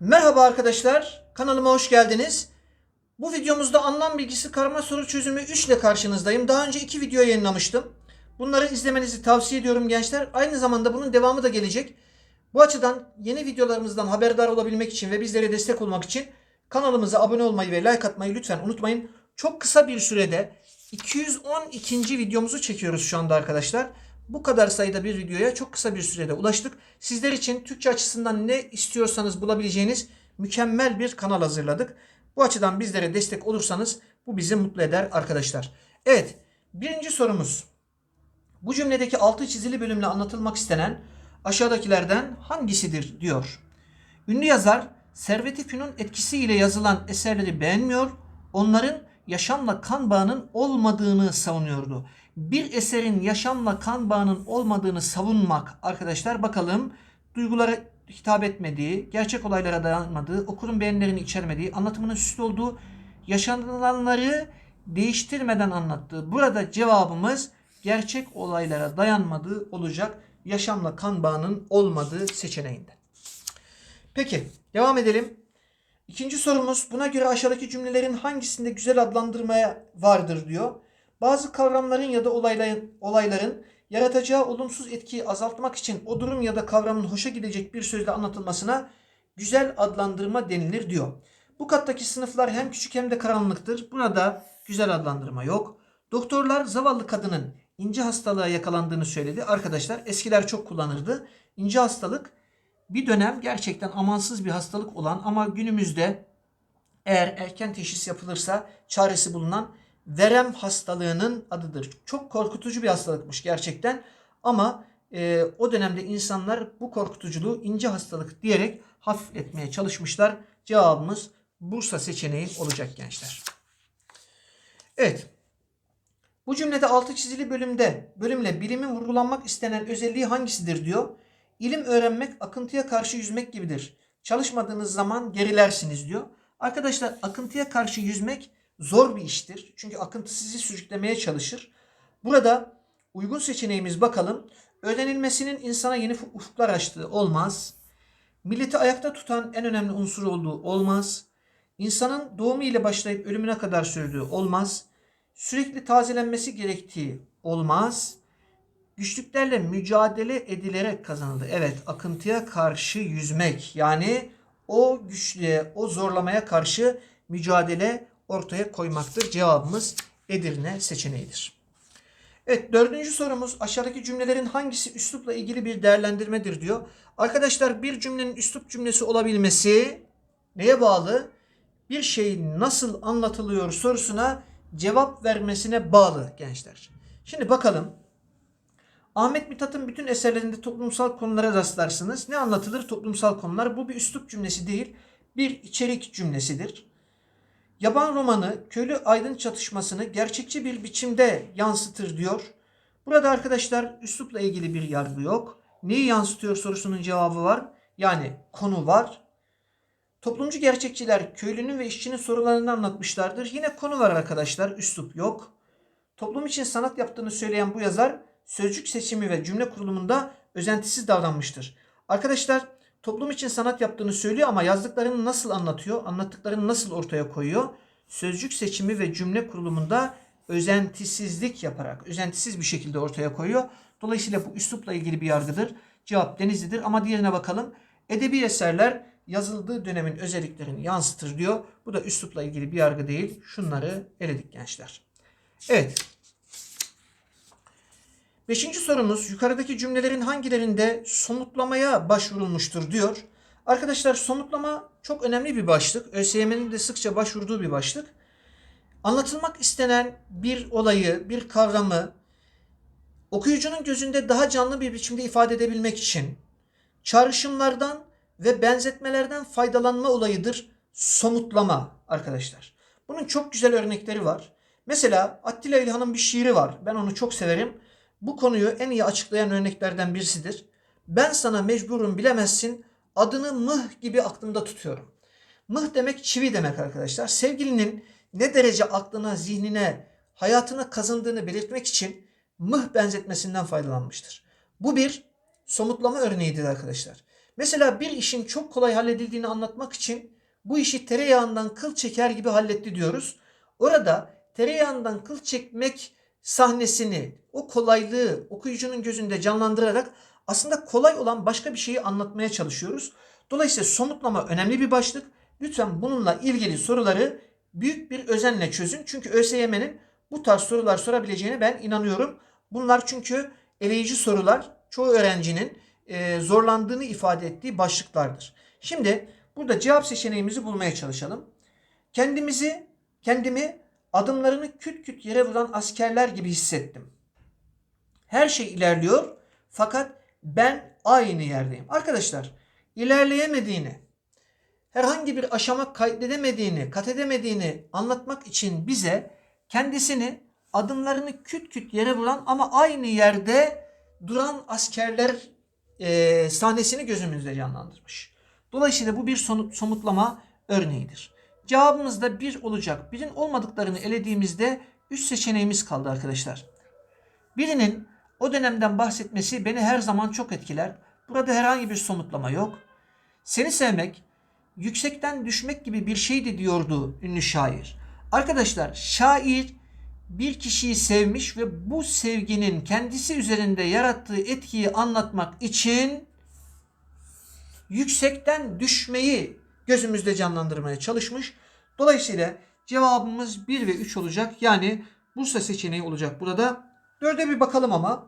Merhaba arkadaşlar, kanalıma hoş geldiniz. Bu videomuzda anlam bilgisi karma soru çözümü 3 ile karşınızdayım. Daha önce 2 video yayınlamıştım. Bunları izlemenizi tavsiye ediyorum gençler. Aynı zamanda bunun devamı da gelecek. Bu açıdan yeni videolarımızdan haberdar olabilmek için ve bizlere destek olmak için kanalımıza abone olmayı ve like atmayı lütfen unutmayın. Çok kısa bir sürede 212. videomuzu çekiyoruz şu anda arkadaşlar. Bu kadar sayıda bir videoya çok kısa bir sürede ulaştık. Sizler için Türkçe açısından ne istiyorsanız bulabileceğiniz mükemmel bir kanal hazırladık. Bu açıdan bizlere destek olursanız bu bizi mutlu eder arkadaşlar. Evet, birinci sorumuz. Bu cümledeki altı çizili bölümle anlatılmak istenen aşağıdakilerden hangisidir diyor. Ünlü yazar Servet-i Fünun etkisiyle yazılan eserleri beğenmiyor, onların yaşamla kan bağının olmadığını savunuyordu. Bir eserin yaşamla kan bağının olmadığını savunmak arkadaşlar bakalım duygulara hitap etmediği, gerçek olaylara dayanmadığı, okurun beğenilerini içermediği, anlatımının süslü olduğu, yaşanılanları değiştirmeden anlattığı. Burada cevabımız gerçek olaylara dayanmadığı olacak. Yaşamla kan bağının olmadığı seçeneğinde. Peki devam edelim. İkinci sorumuz buna göre aşağıdaki cümlelerin hangisinde güzel adlandırmaya vardır diyor. Bazı kavramların ya da olayların, olayların yaratacağı olumsuz etkiyi azaltmak için o durum ya da kavramın hoşa gidecek bir sözle anlatılmasına güzel adlandırma denilir diyor. Bu kattaki sınıflar hem küçük hem de karanlıktır. Burada güzel adlandırma yok. Doktorlar zavallı kadının ince hastalığa yakalandığını söyledi. Arkadaşlar eskiler çok kullanırdı. İnce hastalık bir dönem gerçekten amansız bir hastalık olan ama günümüzde eğer erken teşhis yapılırsa çaresi bulunan verem hastalığının adıdır. Çok korkutucu bir hastalıkmış gerçekten ama e, o dönemde insanlar bu korkutuculuğu ince hastalık diyerek hafifletmeye çalışmışlar. Cevabımız Bursa seçeneği olacak gençler. Evet. Bu cümlede altı çizili bölümde bölümle bilimin vurgulanmak istenen özelliği hangisidir diyor. İlim öğrenmek akıntıya karşı yüzmek gibidir. Çalışmadığınız zaman gerilersiniz diyor. Arkadaşlar akıntıya karşı yüzmek zor bir iştir. Çünkü akıntı sizi sürüklemeye çalışır. Burada uygun seçeneğimiz bakalım. Öğrenilmesinin insana yeni ufuklar açtığı olmaz. Milleti ayakta tutan en önemli unsur olduğu olmaz. İnsanın doğumu ile başlayıp ölümüne kadar sürdüğü olmaz. Sürekli tazelenmesi gerektiği olmaz. Güçlüklerle mücadele edilerek kazanıldı. Evet, akıntıya karşı yüzmek. Yani o güçlüğe, o zorlamaya karşı mücadele ortaya koymaktır. Cevabımız Edirne seçeneğidir. Evet dördüncü sorumuz aşağıdaki cümlelerin hangisi üslupla ilgili bir değerlendirmedir diyor. Arkadaşlar bir cümlenin üslup cümlesi olabilmesi neye bağlı? Bir şey nasıl anlatılıyor sorusuna cevap vermesine bağlı gençler. Şimdi bakalım. Ahmet Mithat'ın bütün eserlerinde toplumsal konulara rastlarsınız. Ne anlatılır toplumsal konular? Bu bir üslup cümlesi değil, bir içerik cümlesidir. Yaban romanı köylü aydın çatışmasını gerçekçi bir biçimde yansıtır diyor. Burada arkadaşlar üslupla ilgili bir yargı yok. Neyi yansıtıyor sorusunun cevabı var. Yani konu var. Toplumcu gerçekçiler köylünün ve işçinin sorularını anlatmışlardır. Yine konu var arkadaşlar. Üslup yok. Toplum için sanat yaptığını söyleyen bu yazar sözcük seçimi ve cümle kurulumunda özentisiz davranmıştır. Arkadaşlar toplum için sanat yaptığını söylüyor ama yazdıklarını nasıl anlatıyor, anlattıklarını nasıl ortaya koyuyor? Sözcük seçimi ve cümle kurulumunda özentisizlik yaparak, özentisiz bir şekilde ortaya koyuyor. Dolayısıyla bu üslupla ilgili bir yargıdır. Cevap Denizli'dir ama diğerine bakalım. Edebi eserler yazıldığı dönemin özelliklerini yansıtır diyor. Bu da üslupla ilgili bir yargı değil. Şunları eledik gençler. Evet. Beşinci sorumuz yukarıdaki cümlelerin hangilerinde somutlamaya başvurulmuştur diyor. Arkadaşlar somutlama çok önemli bir başlık. ÖSYM'nin de sıkça başvurduğu bir başlık. Anlatılmak istenen bir olayı, bir kavramı okuyucunun gözünde daha canlı bir biçimde ifade edebilmek için çağrışımlardan ve benzetmelerden faydalanma olayıdır somutlama arkadaşlar. Bunun çok güzel örnekleri var. Mesela Attila İlhan'ın bir şiiri var. Ben onu çok severim. Bu konuyu en iyi açıklayan örneklerden birisidir. Ben sana mecburum bilemezsin. Adını mıh gibi aklımda tutuyorum. Mıh demek çivi demek arkadaşlar. Sevgilinin ne derece aklına, zihnine, hayatına kazındığını belirtmek için mıh benzetmesinden faydalanmıştır. Bu bir somutlama örneğidir arkadaşlar. Mesela bir işin çok kolay halledildiğini anlatmak için bu işi tereyağından kıl çeker gibi halletti diyoruz. Orada tereyağından kıl çekmek sahnesini, o kolaylığı okuyucunun gözünde canlandırarak aslında kolay olan başka bir şeyi anlatmaya çalışıyoruz. Dolayısıyla somutlama önemli bir başlık. Lütfen bununla ilgili soruları büyük bir özenle çözün. Çünkü ÖSYM'nin bu tarz sorular sorabileceğine ben inanıyorum. Bunlar çünkü eleyici sorular çoğu öğrencinin e, zorlandığını ifade ettiği başlıklardır. Şimdi burada cevap seçeneğimizi bulmaya çalışalım. Kendimizi, kendimi adımlarını küt küt yere vuran askerler gibi hissettim. Her şey ilerliyor fakat ben aynı yerdeyim. Arkadaşlar ilerleyemediğini, herhangi bir aşama kaydedemediğini, kat edemediğini anlatmak için bize kendisini adımlarını küt küt yere vuran ama aynı yerde duran askerler e, sahnesini gözümüzde canlandırmış. Dolayısıyla bu bir somut- somutlama örneğidir. Cevabımız da bir olacak. Birin olmadıklarını elediğimizde üç seçeneğimiz kaldı arkadaşlar. Birinin o dönemden bahsetmesi beni her zaman çok etkiler. Burada herhangi bir somutlama yok. Seni sevmek, yüksekten düşmek gibi bir şeydi diyordu ünlü şair. Arkadaşlar şair bir kişiyi sevmiş ve bu sevginin kendisi üzerinde yarattığı etkiyi anlatmak için yüksekten düşmeyi gözümüzde canlandırmaya çalışmış. Dolayısıyla cevabımız 1 ve 3 olacak. Yani Bursa seçeneği olacak burada. Dörde bir bakalım ama.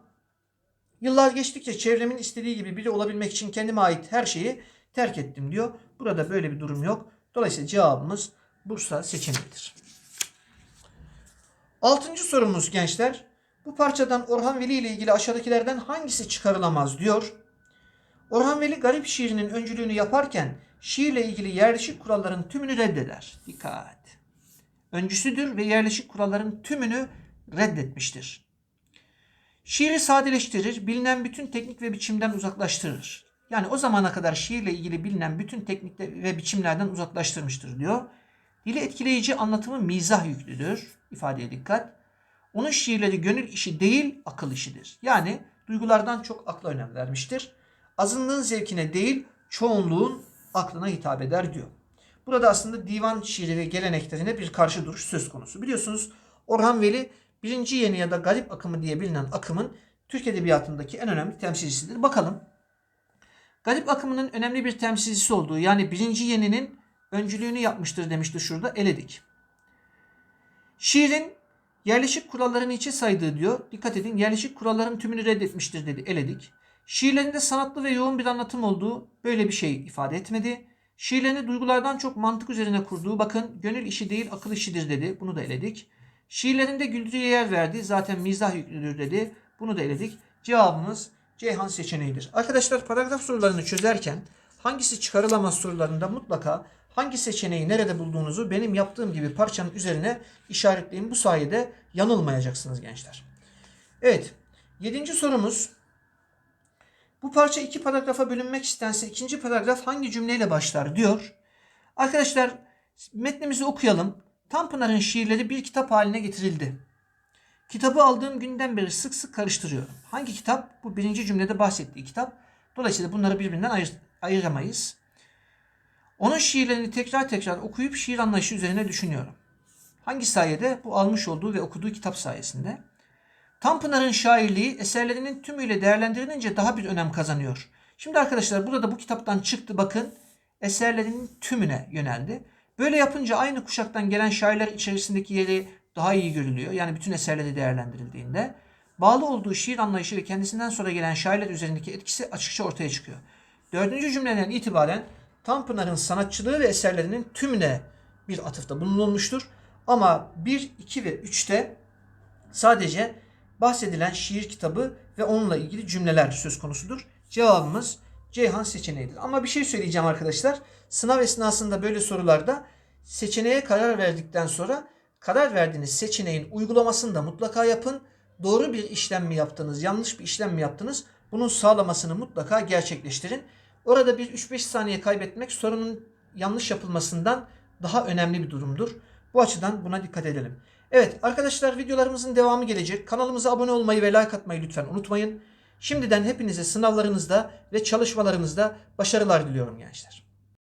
Yıllar geçtikçe çevremin istediği gibi biri olabilmek için kendime ait her şeyi terk ettim diyor. Burada böyle bir durum yok. Dolayısıyla cevabımız Bursa seçeneğidir. Altıncı sorumuz gençler. Bu parçadan Orhan Veli ile ilgili aşağıdakilerden hangisi çıkarılamaz diyor. Orhan Veli garip şiirinin öncülüğünü yaparken şiirle ilgili yerleşik kuralların tümünü reddeder. Dikkat. Öncüsüdür ve yerleşik kuralların tümünü reddetmiştir. Şiiri sadeleştirir, bilinen bütün teknik ve biçimden uzaklaştırır. Yani o zamana kadar şiirle ilgili bilinen bütün teknik ve biçimlerden uzaklaştırmıştır diyor. Dili etkileyici anlatımı mizah yüklüdür. İfadeye dikkat. Onun şiirleri gönül işi değil, akıl işidir. Yani duygulardan çok akla önem vermiştir. Azınlığın zevkine değil, çoğunluğun aklına hitap eder diyor. Burada aslında divan şiiri ve geleneklerine bir karşı duruş söz konusu. Biliyorsunuz Orhan Veli birinci yeni ya da garip akımı diye bilinen akımın Türk Edebiyatı'ndaki en önemli temsilcisidir. Bakalım. Garip akımının önemli bir temsilcisi olduğu yani birinci yeninin öncülüğünü yapmıştır demişti şurada eledik. Şiirin yerleşik kurallarını içe saydığı diyor. Dikkat edin yerleşik kuralların tümünü reddetmiştir dedi eledik. Şiirlerinde sanatlı ve yoğun bir anlatım olduğu böyle bir şey ifade etmedi. Şiirlerini duygulardan çok mantık üzerine kurduğu bakın gönül işi değil akıl işidir dedi. Bunu da eledik. Şiirlerinde güldürüye yer verdi. Zaten mizah yüklüdür dedi. Bunu da eledik. Cevabımız Ceyhan seçeneğidir. Arkadaşlar paragraf sorularını çözerken hangisi çıkarılamaz sorularında mutlaka hangi seçeneği nerede bulduğunuzu benim yaptığım gibi parçanın üzerine işaretleyin. Bu sayede yanılmayacaksınız gençler. Evet. Yedinci sorumuz. Bu parça iki paragrafa bölünmek istense ikinci paragraf hangi cümleyle başlar diyor. Arkadaşlar metnimizi okuyalım. Tanpınar'ın şiirleri bir kitap haline getirildi. Kitabı aldığım günden beri sık sık karıştırıyorum. Hangi kitap? Bu birinci cümlede bahsettiği kitap. Dolayısıyla bunları birbirinden ayır, ayıramayız. Onun şiirlerini tekrar tekrar okuyup şiir anlayışı üzerine düşünüyorum. Hangi sayede? Bu almış olduğu ve okuduğu kitap sayesinde. Tanpınar'ın şairliği eserlerinin tümüyle değerlendirilince daha bir önem kazanıyor. Şimdi arkadaşlar burada bu kitaptan çıktı bakın eserlerinin tümüne yöneldi. Böyle yapınca aynı kuşaktan gelen şairler içerisindeki yeri daha iyi görülüyor. Yani bütün eserleri değerlendirildiğinde bağlı olduğu şiir anlayışı ve kendisinden sonra gelen şairler üzerindeki etkisi açıkça ortaya çıkıyor. Dördüncü cümleden itibaren Tanpınar'ın sanatçılığı ve eserlerinin tümüne bir atıfta bulunulmuştur. Ama 1, 2 ve 3'te sadece bahsedilen şiir kitabı ve onunla ilgili cümleler söz konusudur. Cevabımız Ceyhan seçeneğidir. Ama bir şey söyleyeceğim arkadaşlar. Sınav esnasında böyle sorularda seçeneğe karar verdikten sonra karar verdiğiniz seçeneğin uygulamasını da mutlaka yapın. Doğru bir işlem mi yaptınız, yanlış bir işlem mi yaptınız? Bunun sağlamasını mutlaka gerçekleştirin. Orada bir 3-5 saniye kaybetmek sorunun yanlış yapılmasından daha önemli bir durumdur. Bu açıdan buna dikkat edelim. Evet arkadaşlar videolarımızın devamı gelecek. Kanalımıza abone olmayı ve like atmayı lütfen unutmayın. Şimdiden hepinize sınavlarınızda ve çalışmalarınızda başarılar diliyorum gençler.